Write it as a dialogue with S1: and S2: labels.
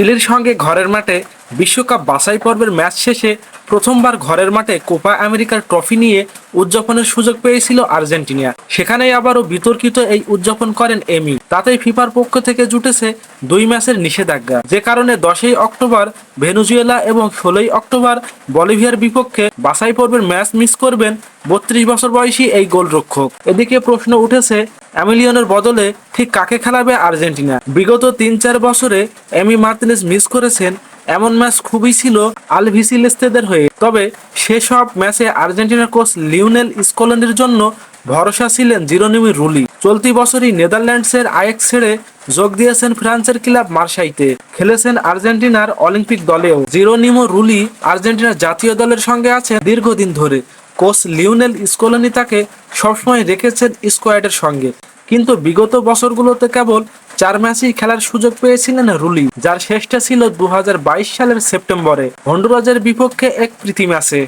S1: চিলির সঙ্গে ঘরের মাঠে বিশ্বকাপ বাছাই পর্বের ম্যাচ শেষে প্রথমবার ঘরের মাঠে কোপা আমেরিকার ট্রফি নিয়ে উদযাপনের সুযোগ পেয়েছিল আর্জেন্টিনা। সেখানেই আবারও বিতর্কিত এই উদযাপন করেন এমি। তাতেই ফিফার পক্ষ থেকে জুটেছে দুই ম্যাচের নিষেধাজ্ঞা। যে কারণে দশই অক্টোবর ভেনুজুয়েলা এবং ষোলোই অক্টোবর বলিভিয়ার বিপক্ষে বাছাই পর্বের ম্যাচ মিস করবেন বত্রিশ বছর বয়সী এই গোলরক্ষক। এদিকে প্রশ্ন উঠেছে, অ্যামিলিয়নের বদলে ঠিক কাকে খেলাবে আর্জেন্টিনা? বিগত তিন চার বছরে এমি মার্তিনেজ মিস করেছেন এমন ম্যাচ খুবই ছিল আলভিসিলেস্তেদের হয়ে। তবে সেসব ম্যাচে আর্জেন্টিনার কোচ লিওনেল স্কল্যান্ডের জন্য ভরসা ছিলেন জিরোনিমি রুলি। চলতি বছরই নেদারল্যান্ডসের আয়েক ছেড়ে যোগ দিয়েছেন ফ্রান্সের ক্লাব মার্সাইতে খেলেছেন আর্জেন্টিনার অলিম্পিক দলেও। জিরোনিমো রুলি আর্জেন্টিনার জাতীয় দলের সঙ্গে আছেন দীর্ঘদিন ধরে। কোচ লিওনেল স্কোলানি তাকে সবসময় রেখেছেন স্কোয়াডের সঙ্গে। কিন্তু বিগত বছরগুলোতে কেবল চার ম্যাচেই খেলার সুযোগ পেয়েছিলেন রুলি, যার শেষটা ছিল দু হাজার বাইশ সালের সেপ্টেম্বরে, হন্ডুরাজের বিপক্ষে এক প্রীতি ম্যাচে।